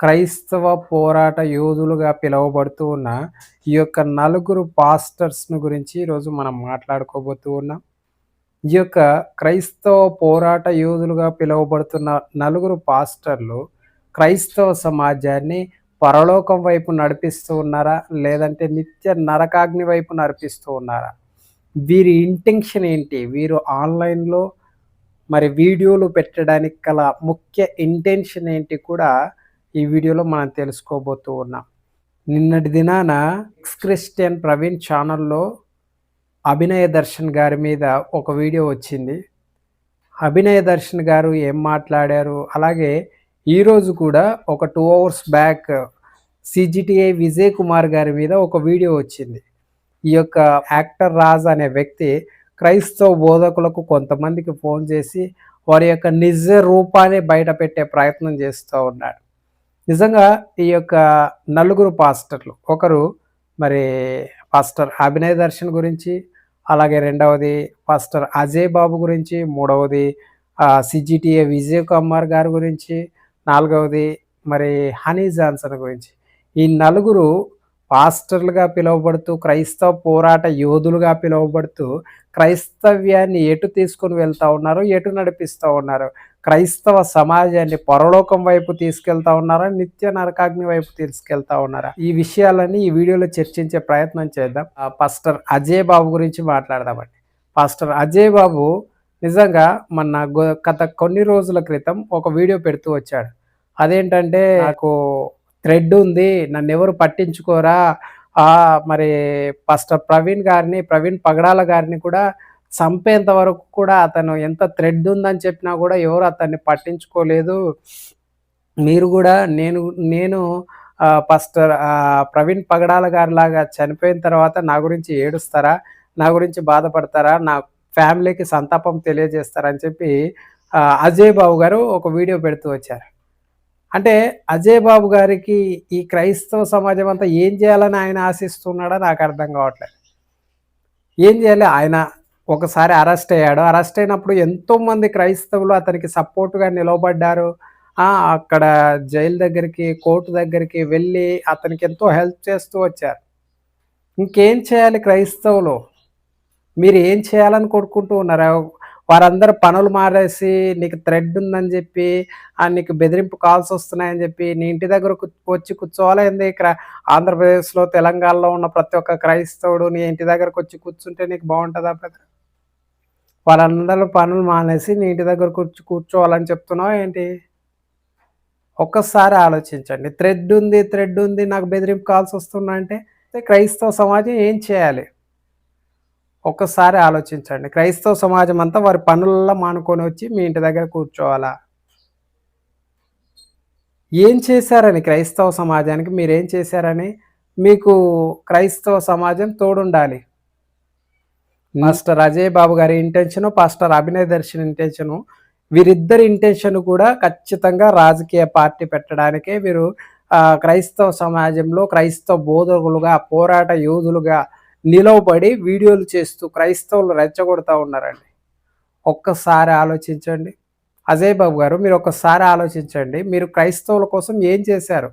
క్రైస్తవ పోరాట యోధులుగా పిలువబడుతూ ఉన్న ఈ యొక్క నలుగురు పాస్టర్స్‌ను గురించి ఈరోజు మనం మాట్లాడుకోబోతూ ఉన్నాం. ఈ యొక్క క్రైస్తవ పోరాట యోధులుగా పిలువబడుతున్న నలుగురు పాస్టర్లు క్రైస్తవ సమాజాన్ని పరలోకం వైపు నడిపిస్తూ ఉన్నారా? లేదంటే నిత్య నరకాగ్ని వైపు నడిపిస్తూ ఉన్నారా? వీరి ఇంటెన్షన్ ఏంటి? వీరు ఆన్‌లైన్‌లో మరి వీడియోలు పెట్టడానికి గల ముఖ్య ఇంటెన్షన్ ఏంటి కూడా ఈ వీడియోలో మనం తెలుసుకోబోతూ ఉన్నాం. నిన్నటి దినాన క్రిస్టియన్ ప్రవీణ్ ఛానల్‌లో అభినయ దర్శన్ గారి మీద ఒక వీడియో వచ్చింది. అభినయ దర్శన్ గారు ఏం మాట్లాడారు? అలాగే ఈరోజు కూడా ఒక two hours back CGTI Vijay Kumar గారి మీద ఒక వీడియో వచ్చింది. ఈ యొక్క యాక్టర్ రాజ్ అనే వ్యక్తి క్రైస్తవ బోధకులకు కొంతమందికి ఫోన్ చేసి వారి యొక్క నిజ రూపాన్ని బయట పెట్టే ప్రయత్నం చేస్తూ ఉన్నాడు. నిజంగా ఈ యొక్క నలుగురు పాస్టర్లు ఒకరు మరి పాస్టర్ అభినయ్ దర్శన్ గురించి, అలాగే రెండవది పాస్టర్ అజయ్ బాబు గురించి, మూడవది సిజిటిఏ విజయ్ కుమార్ గారి గురించి, నాలుగవది మరి హనీ జాన్సన్ గురించి. ఈ నలుగురు పాస్టర్లుగా పిలువబడుతూ, క్రైస్తవ పోరాట యోధులుగా పిలువబడుతూ, క్రైస్తవ్యాన్ని ఎటు తీసుకొని వెళ్తూ ఉన్నారు? ఎటు నడిపిస్తూ ఉన్నారు? క్రైస్తవ సమాజాన్ని పరలోకం వైపు తీసుకెళ్తా ఉన్నారా? నిత్య నరకాగ్ని వైపు తీసుకెళ్తా ఉన్నారా? ఈ విషయాలన్నీ ఈ వీడియోలో చర్చించే ప్రయత్నం చేద్దాం. పాస్టర్ అజయ్ బాబు గురించి మాట్లాడదామండి. పాస్టర్ అజయ్ బాబు నిజంగా మొన్న గత కొన్ని రోజుల క్రితం ఒక వీడియో పెడుతూ వచ్చాడు. అదేంటంటే నాకు థ్రెడ్ ఉంది. నన్నెవరు పట్టించుకోరా? మరి ఫస్ట్ ప్రవీణ్ గారిని, ప్రవీణ్ పగడాల గారిని కూడా చంపేంత వరకు కూడా అతను ఎంత థ్రెడ్ ఉందని చెప్పినా కూడా ఎవరు అతన్ని పట్టించుకోలేదు. మీరు కూడా నేను నేను ఫస్ట్ ప్రవీణ్ పగడాల గారిలాగా చనిపోయిన తర్వాత నా గురించి ఏడుస్తారా? నా గురించి బాధపడతారా? నా ఫ్యామిలీకి సంతాపం తెలియజేస్తారా? అని చెప్పి అజయ్ బాబు గారు ఒక వీడియో పెడుతూ వచ్చారు. అంటే అజయ్ బాబు గారికి ఈ క్రైస్తవ సమాజం అంతా ఏం చేయాలని ఆయన ఆశిస్తున్నాడో నాకు అర్థం కావట్లేదు. ఏం చేయాలి? ఆయన ఒకసారి అరెస్ట్ అయ్యాడు. అరెస్ట్ అయినప్పుడు ఎంతోమంది క్రైస్తవులు అతనికి సపోర్ట్‌గా నిలవబడ్డారు. అక్కడ జైలు దగ్గరికి, కోర్టు దగ్గరికి వెళ్ళి అతనికి ఎంతో హెల్ప్ చేస్తూ వచ్చారు. ఇంకేం చేయాలి క్రైస్తవులు? మీరు ఏం చేయాలని కోరుకుంటూ ఉన్నారా? వారందరూ పనులు మారేసి నీకు థ్రెడ్ ఉందని చెప్పి, నీకు బెదిరింపు కాల్స్ వస్తున్నాయని చెప్పి, నీ ఇంటి దగ్గర వచ్చి కూర్చోవాలేంది ఇక్కడ ఆంధ్రప్రదేశ్‌లో, తెలంగాణలో ఉన్న ప్రతి ఒక్క క్రైస్తవుడు నీ ఇంటి దగ్గరకు వచ్చి కూర్చుంటే నీకు బాగుంటుందా బ్రదర్? వాళ్ళందరూ పనులు మానేసి నీ ఇంటి దగ్గర కూర్చు కూర్చోవాలని చెప్తున్నావు ఏంటి? ఒక్కసారి ఆలోచించండి. థ్రెడ్ ఉంది, థ్రెడ్ ఉంది నాకు బెదిరింపు కాల్స్ వస్తున్నాయంటే క్రైస్తవ సమాజం ఏం చేయాలి? ఒక్కసారి ఆలోచించండి. క్రైస్తవ సమాజం అంతా వారి పనులల్లో మానుకొని వచ్చి మీ ఇంటి దగ్గర కూర్చోవాలా? ఏం చేశారని క్రైస్తవ సమాజానికి మీరేం చేశారని మీకు క్రైస్తవ సమాజం తోడుండాలి. పాస్టర్ అజయ్ బాబు గారి intention, pastor Abhinay Darshan intention వీరిద్దరి ఇంటెన్షన్ కూడా ఖచ్చితంగా రాజకీయ పార్టీ పెట్టడానికే వీరు క్రైస్తవ సమాజంలో క్రైస్తవ బోధకులుగా, పోరాట యోధులుగా నిలవబడి వీడియోలు చేస్తూ క్రైస్తవులు రెచ్చగొడతా ఉన్నారండి. ఒక్కసారి ఆలోచించండి. అజయ్ బాబు గారు మీరు ఒక్కసారి ఆలోచించండి. మీరు క్రైస్తవుల కోసం ఏం చేశారు?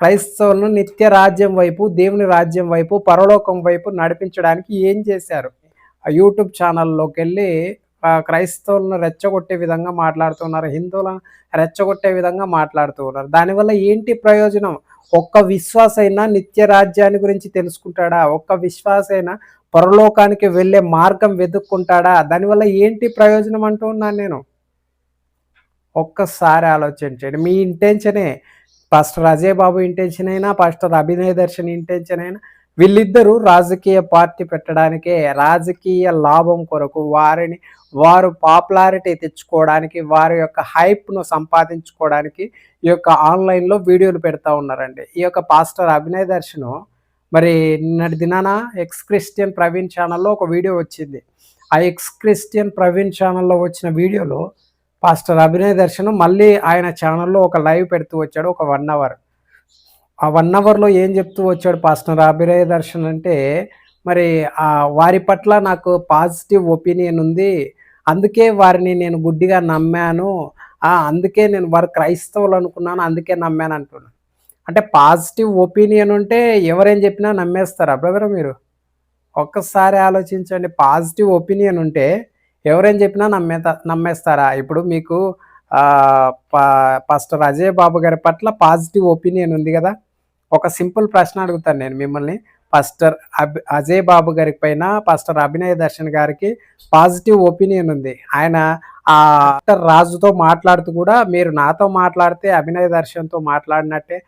క్రైస్తవులను నిత్య రాజ్యం వైపు, దేవుని రాజ్యం వైపు, పరలోకం వైపు నడిపించడానికి ఏం చేశారు? యూట్యూబ్ ఛానల్‌లోకెళ్ళి వెళ్ళి క్రైస్తవులను రెచ్చగొట్టే విధంగా మాట్లాడుతున్నారు. హిందువులను రెచ్చగొట్టే విధంగా మాట్లాడుతూ ఉన్నారు. దానివల్ల ఏంటి ప్రయోజనం? ఒక్క విశ్వాసైనా నిత్య రాజ్యాన్ని గురించి తెలుసుకుంటాడా? ఒక్క విశ్వాసైనా పరలోకానికి వెళ్ళే మార్గం వెతుక్కుంటాడా? దానివల్ల ఏంటి ప్రయోజనం అంటూ ఉన్నాను నేను. ఒక్కసారి ఆలోచించండి. మీ ఇంటెన్షనే పాస్టర్ అజయ్ బాబు ఇంటెన్షన్ అయినా, పాస్టర్ అభినయ దర్శన్ ఇంటెన్షన్ అయినా వీళ్ళిద్దరూ రాజకీయ పార్టీ పెట్టడానికే, రాజకీయ లాభం కొరకు వారిని వారు పాపులారిటీ తెచ్చుకోవడానికి, వారి యొక్క హైప్‌ను సంపాదించుకోవడానికి ఈ యొక్క ఆన్‌లైన్‌లో వీడియోలు పెడతా ఉన్నారండి. ఈ యొక్క పాస్టర్ అభినయ దర్శను మరి నిన్నటి దినాన ఎక్స్ క్రిస్టియన్ ప్రవీణ్ ఛానల్‌లో ఒక వీడియో వచ్చింది. ఆ ఎక్స్ క్రిస్టియన్ ప్రవీణ్ ఛానల్‌లో వచ్చిన వీడియోలో పాస్టర్ అభినయ దర్శను మళ్ళీ ఆయన ఛానల్‌లో ఒక లైవ్ పెడుతూ వచ్చాడు ఒక వన్ అవర్. ఆ వన్ అవర్‌లో ఏం చెప్తూ వచ్చాడు పాస్టర్ అభిరయ దర్శన్ అంటే మరి ఆ వారి పట్ల నాకు పాజిటివ్ ఒపీనియన్ ఉంది. అందుకే వారిని నేను గుడ్డిగా నమ్మాను. అందుకే నేను వారు క్రైస్తవులు అనుకున్నాను. అందుకే నమ్మాను అంటున్నాను. అంటే పాజిటివ్ ఒపీనియన్ ఉంటే ఎవరేం చెప్పినా నమ్మేస్తారా బ్రదర్ మీరు? ఒక్కసారి ఆలోచించండి. పాజిటివ్ ఒపీనియన్ ఉంటే ఎవరేం చెప్పినా నమ్మేత నమ్మేస్తారా? ఇప్పుడు మీకు పా పాస్టర్ అజయ్ బాబు గారి పట్ల పాజిటివ్ ఒపీనియన్ ఉంది కదా ఒక సింపుల్ ప్రశ్న అడుగుతాను నేను మిమ్మల్ని. పాస్టర్ అబ్ అజయ్ బాబు గారి పైన పాస్టర్ అభినయ దర్శన్ గారికి పాజిటివ్ ఒపీనియన్ ఉంది. ఆయన ఆ రాజుతో మాట్లాడుతూ కూడా మీరు నాతో మాట్లాడితే అభినయ దర్శన్‌తో మాట్లాడినట్టే,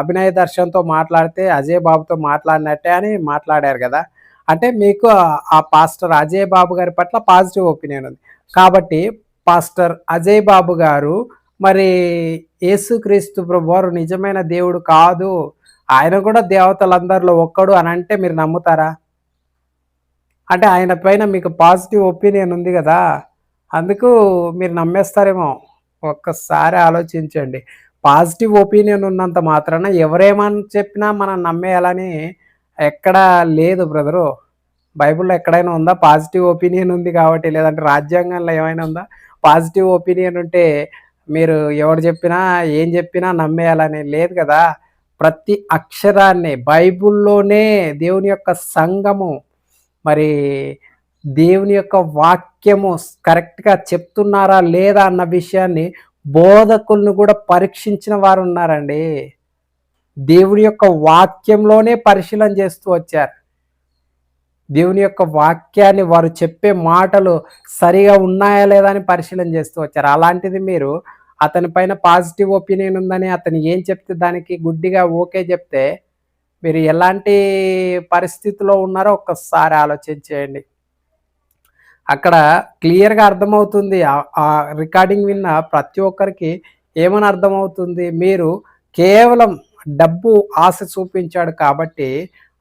అభినయ దర్శన్‌తో మాట్లాడితే అజయ్ బాబుతో మాట్లాడినట్టే అని మాట్లాడారు కదా అంటే మీకు ఆ పాస్టర్ అజయ్ బాబు గారి పట్ల పాజిటివ్ ఒపీనియన్ ఉంది. కాబట్టి పాస్టర్ అజయ్ బాబు గారు మరి యేసుక్రీస్తు ప్రభువారు నిజమైన దేవుడు కాదు. ఆయన కూడా దేవతలందరిలో ఒక్కడు అని అంటే మీరు నమ్ముతారా? అంటే ఆయన పైన మీకు పాజిటివ్ ఒపీనియన్ ఉంది కదా అందుకు మీరు నమ్మేస్తారేమో. ఒక్కసారి ఆలోచించండి. పాజిటివ్ ఒపీనియన్ ఉన్నంత మాత్రాన ఎవరేమని చెప్పినా మనం నమ్మేయాలని ఎక్కడా లేదు బ్రదరు. బైబిల్‌లో ఎక్కడైనా ఉందా? పాజిటివ్ ఒపీనియన్ ఉంది కాబట్టి లేదంటే రాజ్యాంగంలో ఏమైనా ఉందా? పాజిటివ్ ఒపీనియన్ ఉంటే మీరు ఎవరు చెప్పినా, ఏం చెప్పినా నమ్మేయాలని లేదు కదా ప్రతి అక్షరాన్ని బైబిల్‌లోనే దేవుని యొక్క సంఘము మరి దేవుని యొక్క వాక్యము కరెక్ట్‌గా చెప్తున్నారా? లేదా? అన్న విషయాన్ని బోధకులను కూడా పరీక్షించిన వారు ఉన్నారండి దేవుని యొక్క వాక్యంలోనే పరిశీలన చేస్తూ వచ్చారు. దేవుని యొక్క వాక్యాన్ని వారు చెప్పే మాటలు సరిగా ఉన్నాయా? లేదా? అని పరిశీలన చేస్తూ వచ్చారు. అలాంటిది మీరు అతని పైన పాజిటివ్ ఒపీనియన్ ఉందని అతను ఏం చెప్తే దానికి గుడ్డిగా ఓకే చెప్తే మీరు ఎలాంటి పరిస్థితిలో ఉన్నారో ఒక్కసారి ఆలోచన చేయండి. అక్కడ క్లియర్‌గా అర్థమవుతుంది. ఆ రికార్డింగ్ విన్న ప్రతి ఒక్కరికి ఏమని అర్థమవుతుంది? మీరు కేవలం డబ్బు ఆశ చూపించాడు కాబట్టి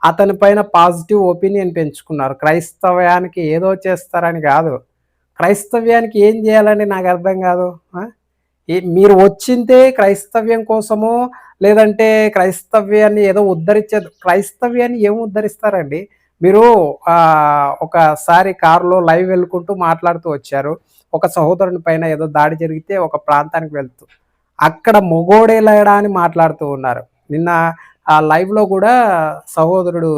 అతని పైన పాజిటివ్ ఒపీనియన్ పెంచుకున్నారు. క్రైస్తవ్యానికి ఏదో చేస్తారని కాదు క్రైస్తవ్యానికి ఏం చేయాలని నాకు అర్థం కాదు మీరు వచ్చిందే క్రైస్తవ్యం కోసమో, లేదంటే క్రైస్తవ్యాన్ని ఏదో ఉద్ధరించే క్రైస్తవ్యాన్ని ఏం ఉద్ధరిస్తారండి? మీరు ఒకసారి కారులో లైవ్ వెళ్ళుకుంటూ మాట్లాడుతూ వచ్చారు. ఒక సహోదరుని పైన ఏదో దాడి జరిగితే ఒక ప్రాంతానికి వెళ్తూ. అక్కడ మొగోడేలాడా అని మాట్లాడుతూ ఉన్నారు. నిన్న ఆ లైవ్‌లో కూడా సహోదరుడు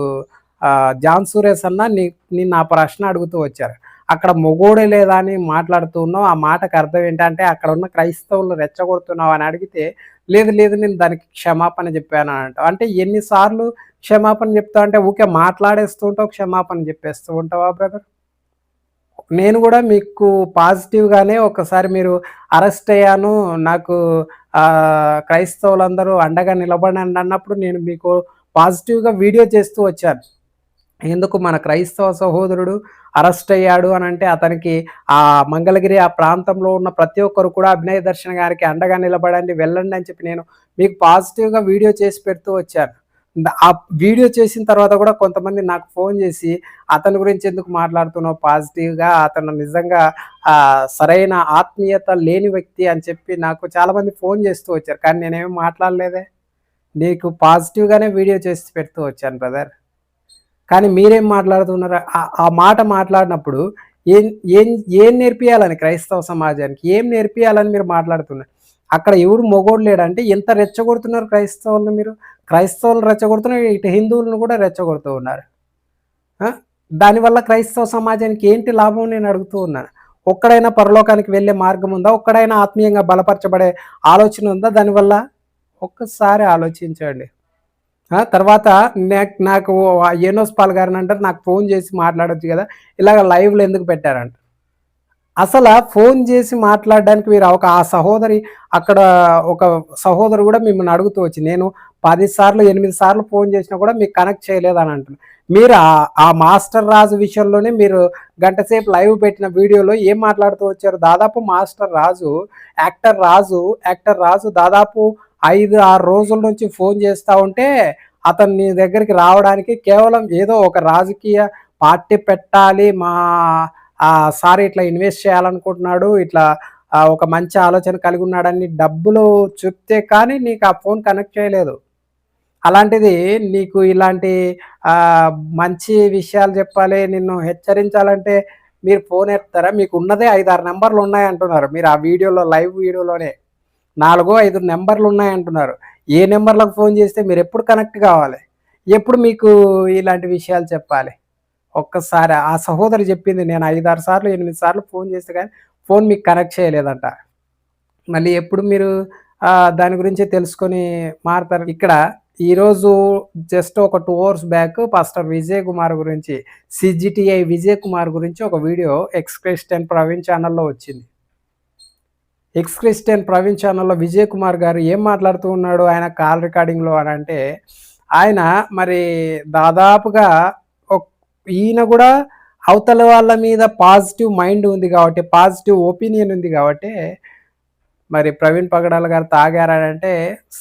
జాన్ సురేష్ అన్న ని నిన్న ఆ ప్రశ్న అడుగుతూ వచ్చారు. అక్కడ మొగోడే లేదా అని మాట్లాడుతున్నావు ఆ మాటకు అర్థం ఏంటంటే అక్కడ ఉన్న క్రైస్తవులను రెచ్చగొడుతున్నావు అని అడిగితే, లేదు లేదు నేను దానికి క్షమాపణ చెప్పాను అని అంటావు. అంటే ఎన్నిసార్లు క్షమాపణ చెప్తావు అంటే ఊకే మాట్లాడేస్తూ ఉంటావు, క్షమాపణ చెప్పేస్తూ ఉంటావా బ్రదర్? నేను కూడా మీకు పాజిటివ్‌గానే ఒకసారి మీరు అరెస్ట్ అయ్యాను. నాకు క్రైస్తవులందరూ అండగా నిలబడండి అన్నప్పుడు నేను మీకు పాజిటివ్‌గా వీడియో చేస్తూ వచ్చాను. ఎందుకు మన క్రైస్తవ సహోదరుడు అరెస్ట్ అయ్యాడు అని అంటే అతనికి ఆ మంగళగిరి ఆ ప్రాంతంలో ఉన్న ప్రతి ఒక్కరు కూడా అభినయ దర్శన్ గారికి అండగా నిలబడండి, వెళ్ళండి అని చెప్పి నేను మీకు పాజిటివ్‌గా వీడియో చేసి పెడుతూ వచ్చాను. ఆ వీడియో చేసిన తర్వాత కూడా కొంతమంది నాకు ఫోన్ చేసి అతని గురించి ఎందుకు మాట్లాడుతున్నావు పాజిటివ్‌గా? అతను నిజంగా సరైన ఆత్మీయత లేని వ్యక్తి అని చెప్పి నాకు చాలామంది ఫోన్ చేస్తూ వచ్చారు. కానీ నేనేమి మాట్లాడలేదే. నీకు పాజిటివ్‌గానే వీడియో చేసి పెడుతూ వచ్చాను బ్రదర్. కానీ మీరేం మాట్లాడుతున్నారు? ఆ మాట మాట్లాడినప్పుడు ఏం ఏం ఏం నేర్పియాలని క్రైస్తవ సమాజానికి? ఏం నేర్పియాలని మీరు మాట్లాడుతున్నారు? అక్కడ ఎవడు మొగోడు లేడంటే ఎంత రెచ్చగొడుతున్నారు క్రైస్తవులను మీరు? క్రైస్తవులను రెచ్చగొడుతున్నారు, ఇటు హిందువులను కూడా రెచ్చగొడుతూ ఉన్నారు. దానివల్ల క్రైస్తవ సమాజానికి ఏంటి లాభం నేను అడుగుతూ ఉన్నాను. ఒక్కడైనా పరలోకానికి వెళ్ళే మార్గం ఉందా? ఒక్కడైనా ఆత్మీయంగా బలపరచబడే ఆలోచన ఉందా దానివల్ల? ఒక్కసారి ఆలోచించండి. తర్వాత నాకు యూనస్ పాల్ గారిని అంటారు నాకు ఫోన్ చేసి మాట్లాడొచ్చు కదా ఇలాగ లైవ్‌లో ఎందుకు పెట్టారంట. అసలు ఫోన్ చేసి మాట్లాడడానికి మీరు ఒక ఆ సహోదరి అక్కడ ఒక సహోదరు కూడా మిమ్మల్ని అడుగుతూ వచ్చింది. నేను పది సార్లు, ఎనిమిది సార్లు ఫోన్ చేసినా కూడా మీకు కనెక్ట్ చేయలేదని అంటున్నారు మీరు ఆ మాస్టర్ రాజు విషయంలోనే మీరు గంటసేపు లైవ్ పెట్టిన వీడియోలో ఏం మాట్లాడుతూ వచ్చారు? దాదాపు master Raju, actor Raju, actor Raju దాదాపు 5, 6 రోజుల నుంచి ఫోన్ చేస్తూ ఉంటే, అతను నీ దగ్గరికి రావడానికి కేవలం ఏదో ఒక రాజకీయ పార్టీ పెట్టాలి. మా సార్ ఇట్లా ఇన్వెస్ట్ చేయాలనుకుంటున్నాడు. ఇట్లా ఒక మంచి ఆలోచన కలిగి ఉన్నాడని డబ్బులు చెప్తే కానీ నీకు ఆ ఫోన్ కనెక్ట్ చేయలేదు. అలాంటిది నీకు ఇలాంటి మంచి విషయాలు చెప్పాలి, నిన్ను హెచ్చరించాలంటే మీరు ఫోన్ ఎత్తారా మీకు ఉన్నదే ఐదారు నెంబర్లు ఉన్నాయి అంటున్నారు మీరు ఆ వీడియోలో లైవ్ వీడియోలోనే నాలుగో ఐదు నెంబర్లు ఉన్నాయి అంటున్నారు ఏ నెంబర్లకు ఫోన్ చేస్తే మీరు ఎప్పుడు కనెక్ట్ కావాలి? ఎప్పుడు మీకు ఇలాంటి విషయాలు చెప్పాలి? ఒక్కసారి ఆ సహోదరి చెప్పింది నేను ఐదారు సార్లు ఎనిమిది సార్లు ఫోన్ చేస్తే కానీ ఫోన్ మీకు కనెక్ట్ చేయలేదంట. మళ్ళీ ఎప్పుడు మీరు దాని గురించి తెలుసుకొని మారుతారు. ఇక్కడ ఈరోజు జస్ట్ ఒక two hours back pastor Vijay Kumar గురించి సిజిటిఐ విజయ్ కుమార్ గురించి ఒక వీడియో ఎక్స్ క్రిస్టియన్ ప్రవీణ్ ఛానల్లో వచ్చింది. ఎక్స్ క్రిస్టియన్ ప్రవీణ్ ఛానల్లో విజయ్ కుమార్ గారు ఏం మాట్లాడుతూ ఉన్నాడు? ఆయన కాల్ రికార్డింగ్లో అని అంటే ఆయన మరి దాదాపుగా ఈయన కూడా అవతల వాళ్ళ మీద పాజిటివ్ మైండ్ ఉంది కాబట్టి పాజిటివ్ ఒపీనియన్ ఉంది కాబట్టి మరి ప్రవీణ్ పగడాల గారు తాగారంటే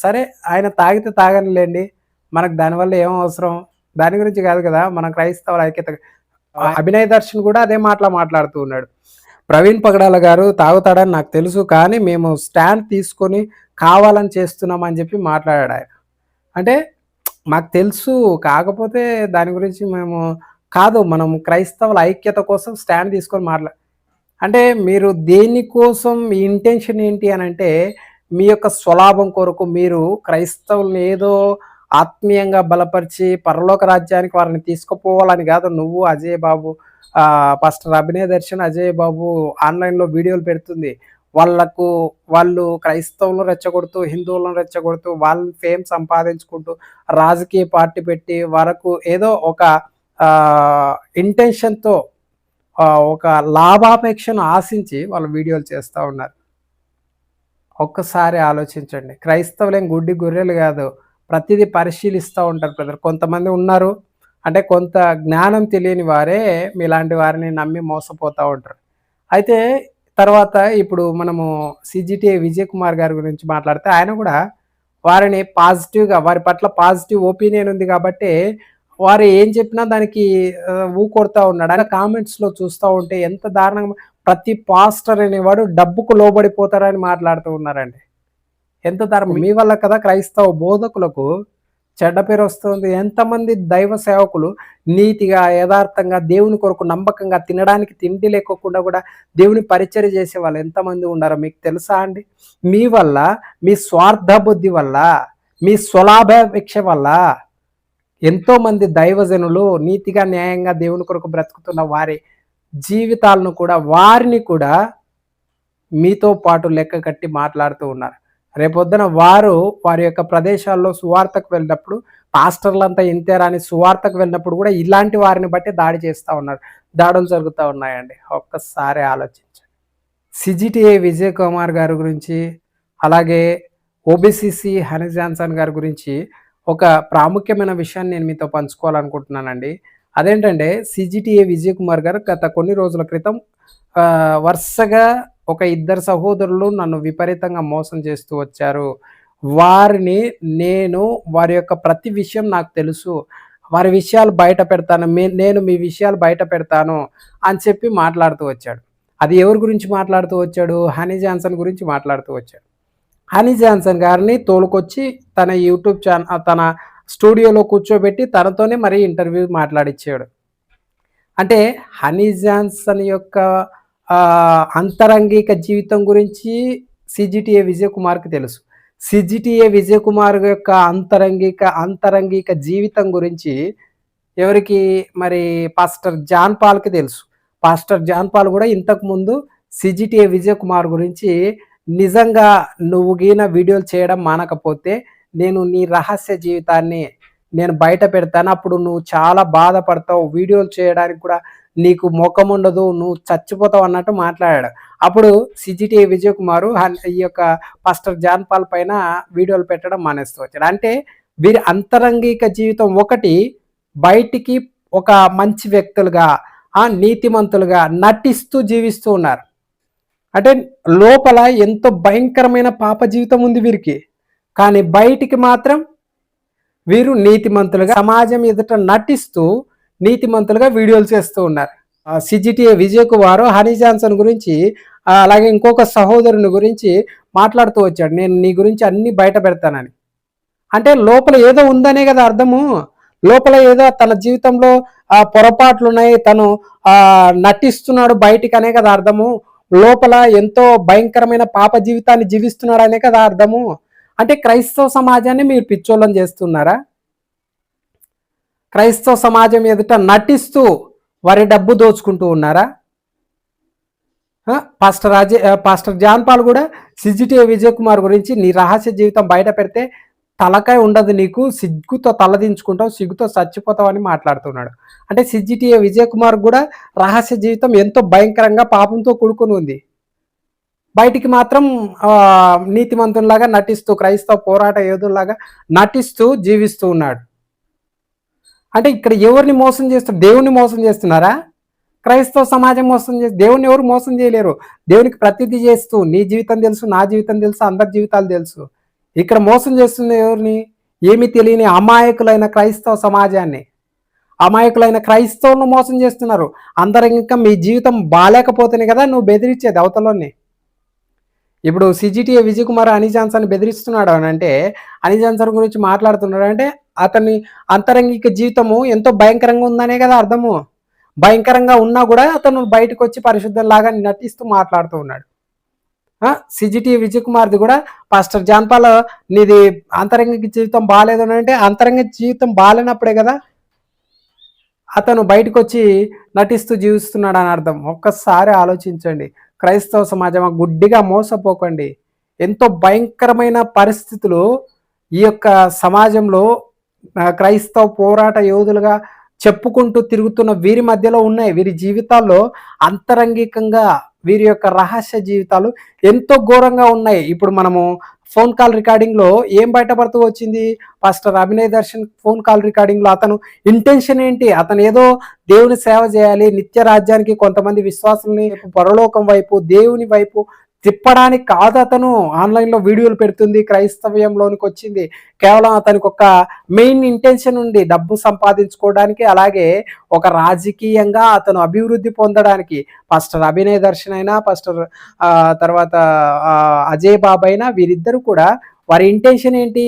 సరే ఆయన తాగితే తాగనిలేండి. మనకు దానివల్ల ఏం అవసరం? దాని గురించి కాదు కదా మన క్రైస్తవుల ఐక్యత. అభినయ్ దర్శన్ కూడా అదే మాటలా మాట్లాడుతూ ఉన్నాడు. ప్రవీణ్ పగడాల గారు తాగుతాడని నాకు తెలుసు కానీ మేము స్టాండ్ తీసుకొని కావాలని చేస్తున్నాం అని చెప్పి మాట్లాడాడు ఆయన. అంటే మాకు తెలుసు కాకపోతే దాని గురించి మేము కాదు మనం క్రైస్తవుల ఐక్యత కోసం స్టాండ్ తీసుకొని మాట్లా అంటే మీరు దేనికోసం మీ ఇంటెన్షన్ ఏంటి అని అంటే మీ యొక్క స్వలాభం కొరకు మీరు క్రైస్తవుల్ని ఏదో ఆత్మీయంగా బలపరిచి పరలోక రాజ్యానికి వారిని తీసుకుపోవాలని కాదు నువ్వు అజయ్ బాబు పాస్టర్ అభినయ దర్శన్ అజయ్ బాబు ఆన్లైన్లో వీడియోలు పెడుతుంది. వాళ్ళకు వాళ్ళు క్రైస్తవులను రెచ్చగొడుతూ హిందువులను రెచ్చగొడుతూ వాళ్ళ ఫేమ్ సంపాదించుకుంటూ రాజకీయ పార్టీ పెట్టి వరకు ఏదో ఒక ఇంటెన్షన్తో ఒక లాభాపేక్షను ఆశించి వాళ్ళు వీడియోలు చేస్తూ ఉన్నారు. ఒక్కసారి ఆలోచించండి. క్రైస్తవులేం గుడ్డి గొర్రెలు కాదు. ప్రతిదీ పరిశీలిస్తూ ఉంటారు బ్రదర్. కొంతమంది ఉన్నారు అంటే కొంత జ్ఞానం తెలియని వారే మీలాంటి వారిని నమ్మి మోసపోతూ ఉంటారు. అయితే తర్వాత ఇప్పుడు మనము సిజిటిఏ విజయ్ కుమార్ గారి గురించి మాట్లాడితే ఆయన కూడా వారిని పాజిటివ్గా వారి పట్ల పాజిటివ్ ఒపీనియన్ ఉంది కాబట్టి వారు ఏం చెప్పినా దానికి ఊకొడుతూ ఊకొడతా ఉన్నాడు. ఆయన కామెంట్స్లో చూస్తూ ఉంటే ఎంత దారుణంగా ప్రతి పాస్టర్ అనేవాడు డబ్బుకు లోబడిపోతారని మాట్లాడుతూ ఉన్నారండి. ఎంత దారుణం. మీ వల్ల కదా క్రైస్తవ బోధకులకు చెడ్డ పేరు వస్తుంది. ఎంతమంది దైవ సేవకులు నీతిగా యథార్థంగా దేవుని కొరకు నమ్మకంగా తినడానికి తిండి లేకోకుండా కూడా దేవుని పరిచయం చేసే వాళ్ళు ఎంతమంది ఉన్నారో మీకు తెలుసా అండి? మీ వల్ల మీ స్వార్థ బుద్ధి వల్ల మీ స్వలాభాపేక్ష వల్ల ఎంతోమంది దైవజనులు నీతిగా న్యాయంగా దేవుని కొరకు బ్రతుకుతున్న వారి జీవితాలను కూడా వారిని కూడా మీతో పాటు లెక్క కట్టి మాట్లాడుతూ ఉన్నారు. రేపొద్దున వారు వారి యొక్క ప్రదేశాల్లో సువార్తకు వెళ్ళినప్పుడు పాస్టర్లంతా ఇంతేరా అని సువార్తకు వెళ్ళినప్పుడు కూడా ఇలాంటి వారిని బట్టి దాడి చేస్తూ ఉన్నారు. దాడులు జరుగుతూ ఉన్నాయండి. ఒక్కసారి ఆలోచించండి. సిజిటిఏ విజయ్ కుమార్ గారి గురించి అలాగే ఓబిసిసి హనీ జాన్సన్ గారి గురించి ఒక ప్రాముఖ్యమైన విషయాన్ని నేను మీతో పంచుకోవాలనుకుంటున్నానండి. అదేంటంటే సిజిటిఏ విజయ్ కుమార్ గారు గత కొన్ని రోజుల క్రితం వరుసగా ఒక ఇద్దరు సహోదరులు నన్ను విపరీతంగా మోసం చేస్తూ వచ్చారు. వారిని నేను వారి యొక్క ప్రతి విషయం నాకు తెలుసు. వారి విషయాలు బయట పెడతాను. మీ నేను మీ విషయాలు బయట పెడతాను అని చెప్పి మాట్లాడుతూ వచ్చాడు. అది ఎవరి గురించి మాట్లాడుతూ వచ్చాడు? హనీ జాన్సన్ గురించి మాట్లాడుతూ వచ్చాడు. హనీ జాన్సన్ గారిని తోలుకొచ్చి తన యూట్యూబ్ ఛానల్ తన స్టూడియోలో కూర్చోబెట్టి తనతోనే మరి ఇంటర్వ్యూ మాట్లాడిచ్చాడు. అంటే హనీ జాన్సన్ యొక్క అంతరంగిక జీవితం గురించి సిజిటిఏ విజయ్ కుమార్కి తెలుసు. సిజిటిఏ విజయ్ కుమార్ యొక్క అంతరంగిక అంతరంగిక జీవితం గురించి ఎవరికి? మరి పాస్టర్ జాన్ పాల్కి తెలుసు. పాస్టర్ జాన్ పాల్ కూడా ఇంతకుముందు సిజిటిఏ విజయ్ కుమార్ గురించి నిజంగా నువ్వు గీన వీడియోలు చేయడం మానకపోతే నేను నీ రహస్య జీవితాన్ని నేను బయట పెడతాను. అప్పుడు నువ్వు చాలా బాధపడతావు. వీడియోలు చేయడానికి కూడా నీకు ముఖం ఉండదు నువ్వు చచ్చిపోతావు అన్నట్టు మాట్లాడాడు. అప్పుడు సిజిటి విజయ్ కుమార్ ఈ యొక్క పాస్టర్ జాన్ పాల్ పైన వీడియోలు పెట్టడం మానేస్తూ వచ్చాడు. అంటే వీరి అంతరంగిక జీవితం ఒకటి బయటికి ఒక మంచి వ్యక్తులుగా ఆ నీతిమంతులుగా నటిస్తూ జీవిస్తూ ఉన్నారు. అంటే లోపల ఎంతో భయంకరమైన పాప జీవితం ఉంది వీరికి. కానీ బయటికి మాత్రం వీరు నీతిమంతులుగా సమాజం ఎదుట నటిస్తూ నీతిమంతులుగా వీడియోలు చేస్తూ ఉన్నారు. CGTA Vijay Kumar Honey Johnson గురించి అలాగే ఇంకొక సహోదరుని గురించి మాట్లాడుతూ వచ్చాడు. నేను నీ గురించి అన్ని బయట పెడతానని. అంటే లోపల ఏదో ఉందనే కదా అర్థము. లోపల ఏదో తన జీవితంలో ఆ తను ఆ నటిస్తున్నాడు బయటికి అనే కదా అర్థము. లోపల ఎంతో భయంకరమైన పాప జీవితాన్ని జీవిస్తున్నాడు అనే కదా అర్థము. అంటే క్రైస్తవ సమాజాన్ని మీరు పిచ్చోళ్ళని చేస్తున్నారా? క్రైస్తవ సమాజం ఎదుట నటిస్తూ వారి డబ్బు దోచుకుంటూ ఉన్నారా? పాస్టర్ రాజే పాస్టర్ జాన్ పాల్ కూడా సిజిటిఏ విజయ్ కుమార్ గురించి నీ రహస్య జీవితం బయట పెడితే తలకాయ ఉండదు నీకు సిగ్గుతో తలదించుకుంటావు సిగ్గుతో చచ్చిపోతావు అని మాట్లాడుతున్నాడు. అంటే సిజిటిఏ విజయ్ కుమార్ కూడా రహస్య జీవితం ఎంతో భయంకరంగా పాపంతో కూడుకుని ఉంది. బయటికి మాత్రం నీతిమంతుల్లాగా నీతిమంతునిలాగా నటిస్తూ క్రైస్తవ పోరాట యోధుల్లాగా నటిస్తూ జీవిస్తూ ఉన్నాడు. అంటే ఇక్కడ ఎవరిని మోసం చేస్తున్నారు దేవుణ్ణి మోసం చేస్తున్నారా? క్రైస్తవ సమాజం మోసం చేసి దేవుని ఎవరు మోసం చేయలేరు. దేవునికి ప్రతిదీ చేస్తూ నీ జీవితం తెలుసు నా జీవితం తెలుసు అందరి జీవితాలు తెలుసు. ఇక్కడ మోసం చేస్తుంది ఎవరిని? ఏమీ తెలియని అమాయకులైన క్రైస్తవ సమాజాన్ని. అమాయకులైన క్రైస్తవులను మోసం చేస్తున్నారు. అందరం ఇంకా మీ జీవితం బాగాలేకపోతేనే కదా నువ్వు బెదిరించేది అవతలని. ఇప్పుడు సిజిటిఏ విజయ్ కుమార్ అనిజాన్సన్ బెదిరిస్తున్నాడు అని అంటే అనిజాన్సన్ గురించి మాట్లాడుతున్నాడు అంటే అతని అంతరంగిక జీవితము ఎంతో భయంకరంగా ఉందనే కదా అర్థము. భయంకరంగా ఉన్నా కూడా అతను బయటకు వచ్చి పరిశుద్ధంలాగా నటిస్తూ మాట్లాడుతూ ఉన్నాడు. సిజిటి విజయ్ కుమార్ది కూడా పాస్టర్ జాన్పాల్ నీది అంతరంగిక జీవితం బాగాలేదు అని అంటే అంతరంగ జీవితం బాగాలేనప్పుడే కదా అతను బయటకు వచ్చి నటిస్తూ జీవిస్తున్నాడు అని అర్థం. ఒక్కసారి ఆలోచించండి. క్రైస్తవ సమాజం గుడ్డిగా మోసపోకండి. ఎంతో భయంకరమైన పరిస్థితులు ఈ యొక్క సమాజంలో క్రైస్తవ పోరాట యోధులుగా చెప్పుకుంటూ తిరుగుతున్న వీరి మధ్యలో ఉన్నాయి. వీరి జీవితాల్లో అంతరంగికంగా వీరి యొక్క రహస్య జీవితాలు ఎంతో ఘోరంగా ఉన్నాయి. ఇప్పుడు మనము ఫోన్ కాల్ రికార్డింగ్లో ఏం బయటపడుతూ వచ్చింది? Pastor Abhinay Darshan phone call రికార్డింగ్లో అతను ఇంటెన్షన్ ఏంటి? అతను ఏదో దేవుని సేవ చేయాలి నిత్య రాజ్యానికి కొంతమంది విశ్వాసుల్ని పరలోకం వైపు దేవుని వైపు తిప్పడానికి కాదు అతను. ఆన్లైన్లో వీడియోలు పెడుతుంది క్రైస్తవ్యంలోనికి వచ్చింది. కేవలం అతనికి ఒక మెయిన్ ఇంటెన్షన్ ఉంది డబ్బు సంపాదించుకోవడానికి అలాగే ఒక రాజకీయంగా అతను అభివృద్ధి పొందడానికి. పాస్టర్ అభినయ దర్శన్ అయినా పాస్టర్ తర్వాత అజయ్ బాబు అయినా వీరిద్దరు కూడా వారి ఇంటెన్షన్ ఏంటి?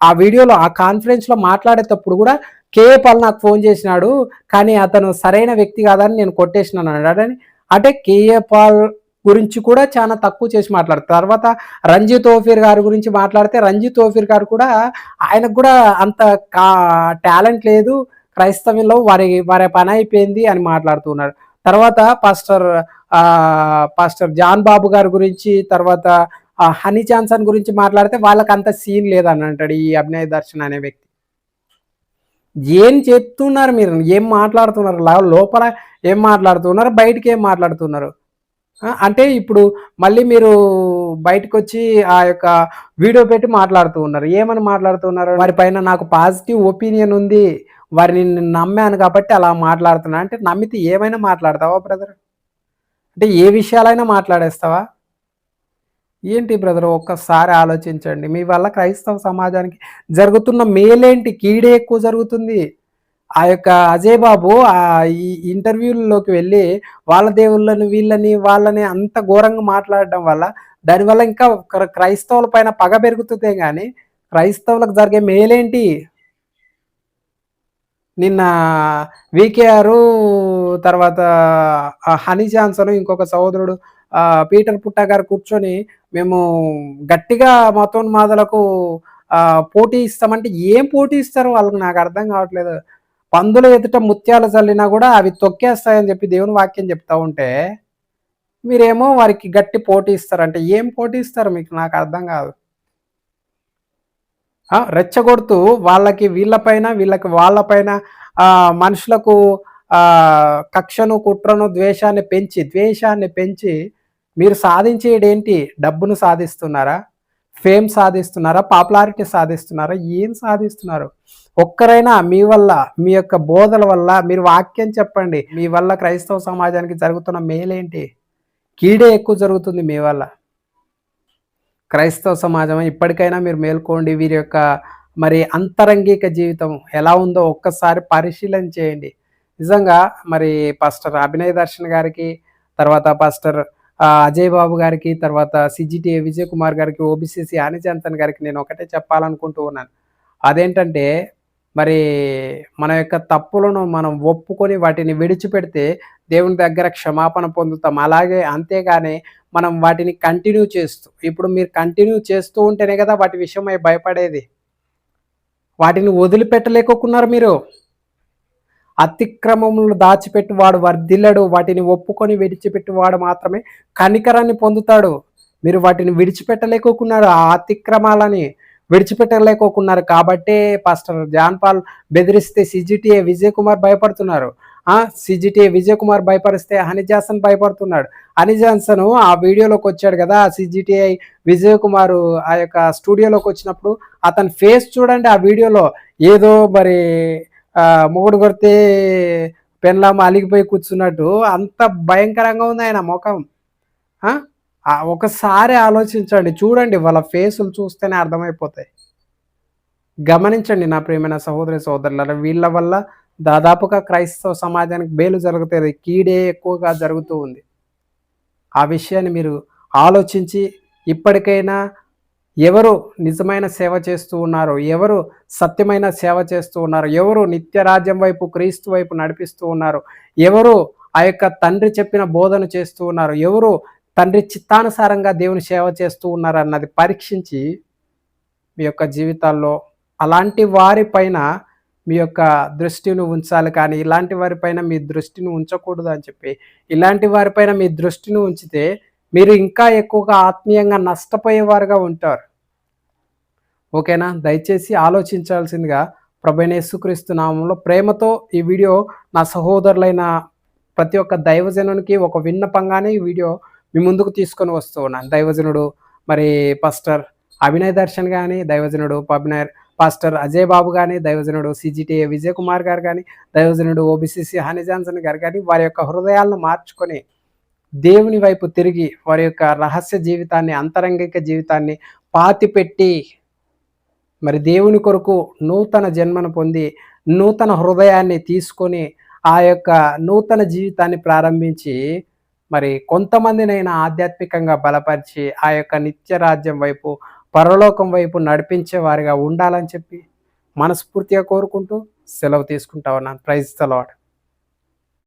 ఆ వీడియోలో ఆ కాన్ఫరెన్స్లో మాట్లాడేటప్పుడు కూడా కే పాల్ నాకు ఫోన్ చేసినాడు కానీ అతను సరైన వ్యక్తి కాదని నేను కొట్టేసినాను అన్నాడని అంటే కేఏ పాల్ గురించి కూడా చాలా తక్కువ చేసి మాట్లాడతారు. తర్వాత రంజిత్ ఓఫీర్ గారి గురించి మాట్లాడితే రంజిత్ ఓఫీర్ గారు కూడా ఆయనకు కూడా అంత కా టాలెంట్ లేదు. క్రైస్తవ్యంలో వారి వారి పని అయిపోయింది అని మాట్లాడుతున్నారు తర్వాత పాస్టర్ పాస్టర్ జాన్ బాబు గారి గురించి తర్వాత హనీ జాన్సన్ గురించి మాట్లాడితే వాళ్ళకి అంత సీన్ లేదని అంటాడు ఈ అభినయ దర్శన్ అనే వ్యక్తి. ఏం చెప్తున్నారు మీరు? ఏం మాట్లాడుతున్నారు? లోపల ఏం మాట్లాడుతున్నారు? బయటికి ఏం మాట్లాడుతున్నారు? అంటే ఇప్పుడు మళ్ళీ మీరు బయటకు వచ్చి ఆ యొక్క వీడియో పెట్టి మాట్లాడుతూ ఉన్నారు. ఏమని మాట్లాడుతున్నారు వారి పైన నాకు పాజిటివ్ ఒపీనియన్ ఉంది. వారిని నమ్మాను కాబట్టి అలా మాట్లాడుతున్నా. అంటే నమ్మితే ఏమైనా మాట్లాడతావా బ్రదర్? అంటే ఏ విషయాలైనా మాట్లాడేస్తావా? ఏంటి బ్రదర్ ఒక్కసారి ఆలోచించండి. మీ వల్ల క్రైస్తవ సమాజానికి జరుగుతున్న మేలేంటి? కీడే ఎక్కువ జరుగుతుంది. ఆ యొక్క అజయ్ బాబు ఆ ఈ ఇంటర్వ్యూల్లోకి వెళ్ళి వాళ్ళ దేవుళ్ళని వీళ్ళని వాళ్ళని అంత ఘోరంగా మాట్లాడడం వల్ల దానివల్ల ఇంకా క్రైస్తవుల పైన పగ పెరుగుతుందే కానీ క్రైస్తవులకు జరిగే మేలేంటి? నిన్న వికేఆర్ తర్వాత హనీ జాన్సన్ ఇంకొక సహోదరుడు పీటర్ పుట్టా గారు కూర్చొని మేము గట్టిగా మతోన్మాదలకు పోటీ ఇస్తామంటే ఏం పోటీ ఇస్తారు? వాళ్ళకి నాకు అర్థం కావట్లేదు. పందుల ఎదుట ముత్యాలు చల్లినా కూడా అవి తొక్కేస్తాయని చెప్పి దేవుని వాక్యం చెప్తా ఉంటే మీరేమో వారికి గట్టి పోటీ ఇస్తారంటే ఏం పోటీ ఇస్తారు మీకు? నాకు అర్థం కాదు. రెచ్చగొడుతూ వాళ్ళకి వీళ్ళపైన వీళ్ళకి వాళ్ళపైన మనుషులకు కక్షను కుట్రను ద్వేషాన్ని పెంచి ద్వేషాన్ని పెంచి మీరు సాధించేడేంటి డబ్బును సాధిస్తున్నారా? ఫేమ్ సాధిస్తున్నారా? పాపులారిటీ సాధిస్తున్నారా? ఏం సాధిస్తున్నారు? ఒక్కరైనా మీ వల్ల మీ యొక్క బోధల వల్ల మీరు వాక్యం చెప్పండి. మీ వల్ల క్రైస్తవ సమాజానికి జరుగుతున్న మేలేంటి? కీడే ఎక్కువ జరుగుతుంది మీ వల్ల. క్రైస్తవ సమాజం ఇప్పటికైనా మీరు మేల్కోండి. వీరి యొక్క మరి అంతరంగిక జీవితం ఎలా ఉందో ఒక్కసారి పరిశీలన చేయండి. నిజంగా మరి పాస్టర్ అభినయ దర్శన్ గారికి తర్వాత పాస్టర్ అజయ్ బాబు గారికి తర్వాత సిజిటిఏ విజయ్ కుమార్ గారికి ఓబిసిసి ఆనిజంతన్ గారికి నేను ఒకటే చెప్పాలనుకుంటూ ఉన్నాను. అదేంటంటే మరి మన యొక్క తప్పులను మనం ఒప్పుకొని వాటిని విడిచిపెడితే దేవుని దగ్గర క్షమాపణ పొందుతాం. అలాగే అంతేగాని మనం వాటిని కంటిన్యూ చేస్తూ ఇప్పుడు మీరు కంటిన్యూ చేస్తూ ఉంటేనే కదా వాటి విషయమై భయపడేది. వాటిని వదిలిపెట్టలేకున్నారు మీరు. అతిక్రమములు దాచిపెట్టి వాడు వర్ధిల్లడు వాటిని ఒప్పుకొని విడిచిపెట్టువాడు మాత్రమే కనికరాన్ని పొందుతాడు. మీరు వాటిని విడిచిపెట్టలేకున్నారు ఆ అతిక్రమాలని విడిచిపెట్టలేకోకున్నారు కాబట్టే పాస్టర్ జాన్ పాల్ బెదిరిస్తే సిజిటిఏ విజయ్ కుమార్ భయపడుతున్నారు సిజిటిఏ విజయ్ కుమార్ భయపరిస్తే హనిజాసన్ భయపడుతున్నాడు. హనిజాసన్ ఆ వీడియోలోకి వచ్చాడు కదా సిజిటిఐ విజయ్ కుమార్ ఆ యొక్క స్టూడియోలోకి వచ్చినప్పుడు అతని ఫేస్ చూడండి ఆ వీడియోలో. ఏదో మరి మొగుడు కొడితే పెన్లామ అలిగిపోయి కూర్చున్నట్టు అంత భయంకరంగా ఉంది ఆయన ముఖం. ఒకసారి ఆలోచించండి చూడండి వాళ్ళ ఫేసులు చూస్తేనే అర్థమైపోతాయి. గమనించండి నా ప్రియమైన సహోదరి సహోదరుల వీళ్ళ వల్ల దాదాపుగా క్రైస్తవ సమాజానికి బేలు జరుగుతుంది కీడే ఎక్కువగా జరుగుతూ ఉంది. ఆ విషయాన్ని మీరు ఆలోచించి ఇప్పటికైనా ఎవరు నిజమైన సేవ చేస్తూ ఉన్నారు ఎవరు సత్యమైన సేవ చేస్తూ ఉన్నారు ఎవరు నిత్యరాజ్యం వైపు క్రీస్తు వైపు నడిపిస్తూ ఉన్నారు ఎవరు ఆ యొక్క తండ్రి చెప్పిన బోధన చేస్తూ ఉన్నారు ఎవరు తండ్రి చిత్తానుసారంగా దేవుని సేవ చేస్తూ ఉన్నారు అన్నది పరీక్షించి మీ యొక్క జీవితాల్లో అలాంటి వారిపైన మీ యొక్క దృష్టిని ఉంచాలి కానీ ఇలాంటి వారిపైన మీ దృష్టిని ఉంచకూడదు అని చెప్పి ఇలాంటి వారిపైన మీ దృష్టిని ఉంచితే మీరు ఇంకా ఎక్కువగా ఆత్మీయంగా నష్టపోయేవారుగా ఉంటారు. ఓకేనా? దయచేసి ఆలోచించాల్సిందిగా ప్రభైనేసుక్రీస్తు నామంలో ప్రేమతో ఈ వీడియో నా సహోదరులైన ప్రతి ఒక్క దైవజనునికి ఒక విన్నపంగానే ఈ వీడియో మీ ముందుకు తీసుకొని వస్తూ ఉన్నాను. దైవజనుడు మరి పాస్టర్ అభినయ్ దర్శన్ కానీ దైవజనుడు పబ్నర్ పాస్టర్ అజయ్ బాబు కానీ దైవజనుడు సిజిటిఏ విజయ్ కుమార్ గారు కానీ దైవజనుడు ఓబిసిసి హనీ జాన్సన్ గారు కానీ వారి యొక్క హృదయాలను మార్చుకొని దేవుని వైపు తిరిగి వారి యొక్క రహస్య జీవితాన్ని అంతరంగిక జీవితాన్ని పాతిపెట్టి మరి దేవుని కొరకు నూతన జన్మను పొంది నూతన హృదయాన్ని తీసుకొని ఆ యొక్క నూతన జీవితాన్ని ప్రారంభించి మరి కొంతమందినైనా ఆధ్యాత్మికంగా బలపరిచి ఆ యొక్క నిత్య రాజ్యం వైపు పరలోకం వైపు నడిపించే వారిగా ఉండాలని చెప్పి మనస్ఫూర్తిగా కోరుకుంటూ సెలవు తీసుకుంటా ఉన్నాను. ప్రైజ్ తలవాడు